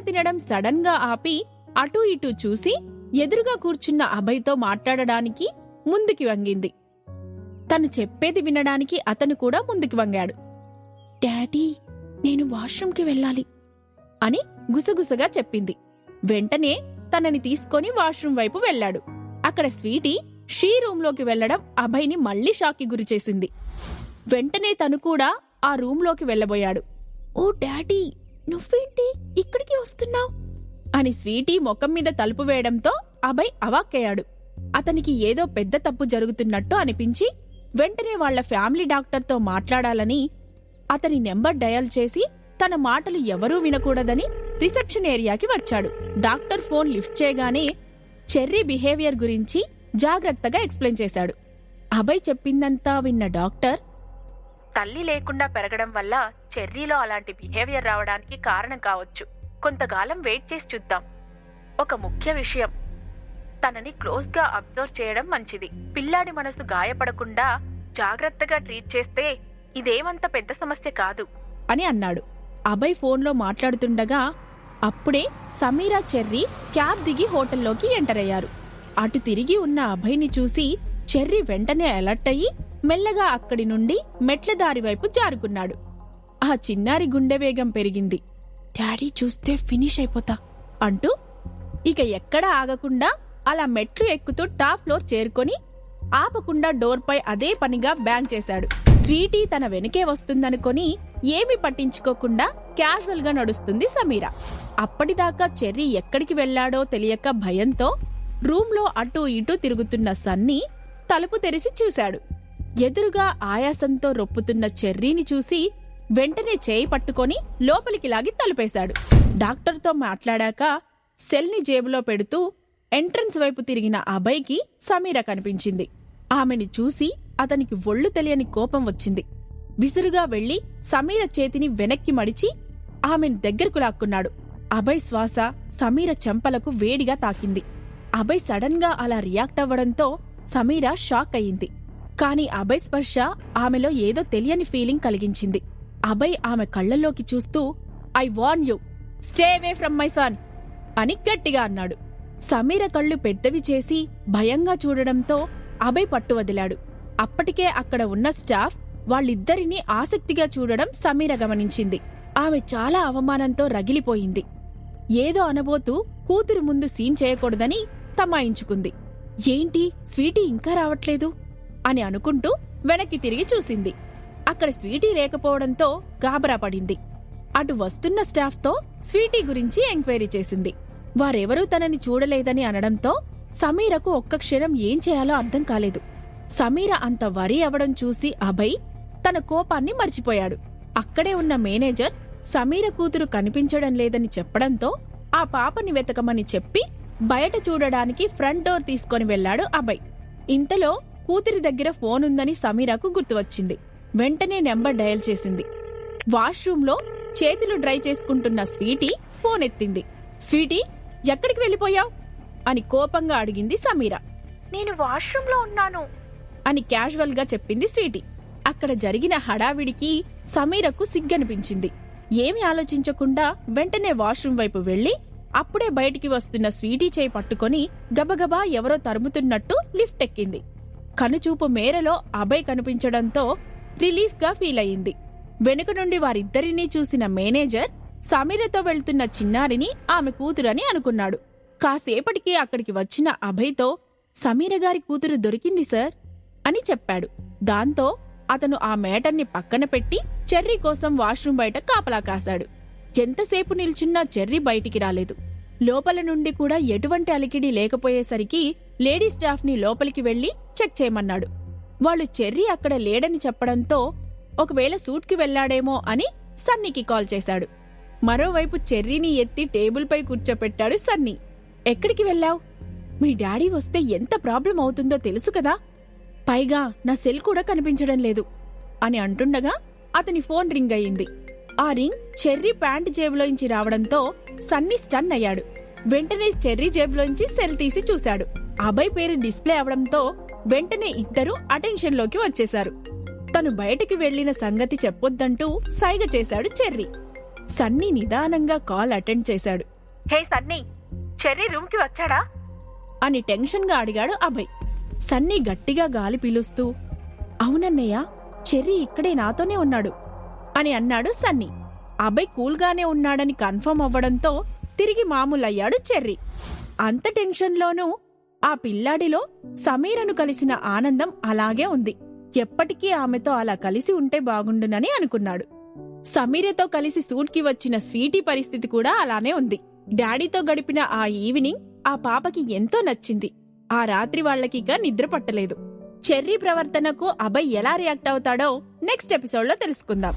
తినడం సడన్గా ఆపి అటూ ఇటూ చూసి ఎదురుగా కూర్చున్న అభయ్తో మాట్లాడడానికి ముందుకి వంగింది. తను చెప్పేది వినడానికి అతను కూడా ముందుకి వంగాడు. డాడీ నేను వాష్రూమ్కి వెళ్ళాలి అని గుసగుసగా చెప్పింది. వెంటనే తనని తీసుకొని వాష్రూమ్ వైపు వెళ్ళాడు. అక్కడ స్వీటీ షీ రూంలోకి వెళ్ళడం అభయ్ని మళ్ళీ షాక్కి గురిచేసింది వెంటనే తను కూడా ఆ రూంలోకి వెళ్ళబోయాడు. ఓ డాడీ నువ్వేంటి ఇక్కడికి వస్తున్నావు? అని స్వీటీ ముఖం మీద తలుపు వేయడంతో అభయ్ అవాక్కయ్యాడు. అతనికి ఏదో పెద్ద తప్పు జరుగుతున్నట్టు అనిపించి వెంటనే వాళ్ళ ఫ్యామిలీ డాక్టర్తో మాట్లాడాలని అతని నెంబర్ డయల్ చేసి తన మాటలు ఎవరూ వినకూడదని రిసెప్షన్ ఏరియాకి వచ్చాడు. డాక్టర్ ఫోన్ లిఫ్ట్ చేయగానే చెర్రీ బిహేవియర్ గురించి జాగ్రత్తగా ఎక్స్ప్లెయిన్ చేశాడు. అభయ్ చెప్పిందంతా విన్న డాక్టర్ తల్లి లేకుండా పెరగడం వల్ల చెర్రీలో అలాంటి బిహేవియర్ రావడానికి కారణం కావచ్చు. కొంతకాలం వెయిట్ చేసి చూద్దాం. ఒక ముఖ్య విషయం. తనని క్లోజ్గా అబ్జర్వ్ చేయడం మంచిది. పిల్లాడి మనసు గాయపడకుండా జాగ్రత్తగా ట్రీట్ చేస్తే ఇదేమంత పెద్ద సమస్య కాదు. అని అన్నాడు. అభయ్ ఫోన్లో మాట్లాడుతుండగా అప్పుడే సమీరా చెర్రీ క్యాబ్ దిగి హోటల్లోకి ఎంటర్ అయ్యారు. అటు తిరిగి ఉన్న అభయ్ని చూసి చెర్రీ వెంటనే అలర్ట్ అయ్యి మెల్లగా అక్కడి నుండి మెట్ల దారి వైపు జారుకున్నాడు. ఆ చిన్నారి గుండె వేగం పెరిగింది. డాడీ చూస్తే ఫినిష్ అయిపోతా అంటూ ఇక ఎక్కడ ఆగకుండా అలా మెట్లు ఎక్కుతూ టాప్ ఫ్లోర్ చేరుకొని ఆపకుండా డోర్పై అదే పనిగా బ్యాంగ్ చేశాడు. స్వీటీ తన వెనుకే వస్తుందనుకొని ఏమీ పట్టించుకోకుండా క్యాజువల్గా నడుస్తుంది సమీరా. అప్పటిదాకా చెర్రీ ఎక్కడికి వెళ్ళాడో తెలియక భయంతో రూంలో అటూ ఇటూ తిరుగుతున్న సన్నీ తలుపు తెరిచి చూశాడు. ఎదురుగా ఆయాసంతో రొప్పుతున్న చెర్రీని చూసి వెంటనే చేయి పట్టుకొని లోపలికి లాగి తలుపేశాడు. డాక్టర్తో మాట్లాడాక సెల్ని జేబులో పెడుతూ ఎంట్రన్స్ వైపు తిరిగిన అభయ్కి సమీర కనిపించింది. ఆమెని చూసి అతనికి ఒళ్ళు తెలియని కోపం వచ్చింది. విసురుగా వెళ్ళి సమీర చేతిని వెనక్కి మడిచి ఆమెను దగ్గరకు లాక్కున్నాడు. అభయ్ శ్వాస సమీర చెంపలకు వేడిగా తాకింది. అభయ్ సడన్గా అలా రియాక్ట్ అవ్వడంతో సమీర షాక్ అయింది. కాని అభయ్ స్పర్శ ఆమెలో ఏదో తెలియని ఫీలింగ్ కలిగించింది. అభయ్ ఆమె కళ్ళల్లోకి చూస్తూ I warn you stay away from my son అని గట్టిగా అన్నాడు. సమీర కళ్ళు పెద్దవి చేసి భయంగా చూడడంతో అభయ్ పట్టు వదిలాడు. అప్పటికే అక్కడ ఉన్న స్టాఫ్ వాళ్ళిద్దరినీ ఆసక్తిగా చూడడం సమీర గమనించింది. ఆమె చాలా అవమానంతో రగిలిపోయింది. ఏదో అనబోతూ కూతురు ముందు సీన్ చేయకూడదని తమాయించుకుంది. ఏంటి? స్వీటీ ఇంకా రావట్లేదు? అని అనుకుంటూ వెనక్కి తిరిగి చూసింది. అక్కడ స్వీటీ లేకపోవడంతో గాబరా పడింది. అటు వస్తున్న స్టాఫ్తో స్వీటీ గురించి ఎంక్వైరీ చేసింది. వారెవరూ తనని చూడలేదని అనడంతో సమీరకు ఒక్క క్షణం ఏం చేయాలో అర్థం కాలేదు. సమీర అంత వరి అవడం చూసి అభయ్ తన కోపాన్ని మర్చిపోయాడు. అక్కడే ఉన్న మేనేజర్ సమీర కూతురు కనిపించడం లేదని చెప్పడంతో ఆ పాపని వెతకమని చెప్పి బయట చూడడానికి ఫ్రంట్ డోర్ తీసుకొని వెళ్ళాడు అభయ్. ఇంతలో కూతురి దగ్గర ఫోన్ ఉందని సమీరకు గుర్తువచ్చింది. వెంటనే నెంబర్ డయల్ చేసింది. వాష్రూంలో చేతులు డ్రై చేసుకుంటున్న స్వీటీ ఫోన్ ఎత్తింది స్వీటీ ఎక్కడికి వెళ్ళిపోయావ్? అని కోపంగా అడిగింది సమీర. నేను వాష్రూంలో ఉన్నాను. అని క్యాజువల్గా చెప్పింది స్వీటీ. అక్కడ జరిగిన హడావిడికి సమీరకు సిగ్గనిపించింది. ఏమి ఆలోచించకుండా వెంటనే వాష్రూం వైపు వెళ్ళి అప్పుడే బయటికి వస్తున్న స్వీటీ చేయి పట్టుకొని గబగబా ఎవరో తరుముతున్నట్టు లిఫ్ట్ ఎక్కింది. కనుచూపు మేరలో అభయ్ కనిపించడంతో రిలీఫ్గా ఫీల్ అయింది వెనుక నుండి వారిద్దరినీ చూసిన మేనేజర్ సమీరతో వెళ్తున్న చిన్నారిని ఆమె కూతురని అనుకున్నాడు. కాసేపటికి అక్కడికి వచ్చిన అభయ్తో సమీర గారి కూతురు దొరికింది సార్ అని చెప్పాడు. దాంతో అతను ఆ మేటర్ని పక్కన పెట్టి చెర్రీ కోసం వాష్రూమ్ బయట కాపలా కాశాడు. ఎంతసేపు నిల్చున్నా చెర్రీ బయటికి రాలేదు. లోపల నుండి కూడా ఎటువంటి అలికిడి లేకపోయేసరికి లేడీ స్టాఫ్ని లోపలికి వెళ్ళి చెక్ చేయమన్నాడు. వాళ్ళు చెర్రీ అక్కడ లేడని చెప్పడంతో ఒకవేళ సూట్కి వెళ్ళాడేమో అని సన్నీకి కాల్ చేశాడు. మరోవైపు చెర్రీని ఎత్తి టేబుల్పై కూర్చోపెట్టాడు సన్నీ. ఎక్కడికి వెళ్ళావు? మీ డాడీ వస్తే ఎంత ప్రాబ్లం అవుతుందో తెలుసు కదా. పైగా నా సెల్ కూడా కనిపించడం లేదు అని అంటుండగా అతని ఫోన్ రింగ్ అయ్యింది. ఆ రింగ్ చెర్రీ ప్యాంట్ జేబులోంచి రావడంతో సన్నీ స్టన్ అయ్యాడు. వెంటనే చెర్రీ జేబులోంచి సెల్ తీసి చూశాడు. అభయ్ పేరు డిస్ప్లే అవడంతో వెంటనే ఇద్దరు అటెన్షన్లోకి వచ్చేశారు. తను బయటికి వెళ్ళిన సంగతి చెప్పొద్దంటూ సైగ చేశాడు చెర్రీ. సన్నీ నిదానంగా కాల్ అటెండ్ చేశాడు. హే సన్నీ చెర్రీ రూమ్కి వచ్చాడా? అని టెన్షన్గా అడిగాడు అభయ్. సన్నీ గట్టిగా గాలి పీలుస్తూ అవునన్నయ్య చెర్రీ ఇక్కడే నాతోనే ఉన్నాడు అని అన్నాడు సన్నీ. అభయ్ కూల్గానే ఉన్నాడని కన్ఫర్మ్ అవ్వడంతో తిరిగి మామూలయ్యాడు చెర్రీ. అంత టెన్షన్లోనూ ఆ పిల్లాడిలో సమీరను కలిసిన ఆనందం అలాగే ఉంది. ఎప్పటికీ ఆమెతో అలా కలిసి ఉంటే బాగుండునని అనుకున్నాడు. సమీరతో కలిసి సూట్కి వచ్చిన స్వీటీ పరిస్థితి కూడా అలానే ఉంది. డాడీతో గడిపిన ఆ ఈవినింగ్ ఆ పాపకి ఎంతో నచ్చింది. ఆ రాత్రి వాళ్ళకిగా నిద్ర పట్టలేదు. చెర్రీ ప్రవర్తనకు అభయ్ ఎలా రియాక్ట్ అవుతాడో నెక్స్ట్ ఎపిసోడ్లో తెలుసుకుందాం.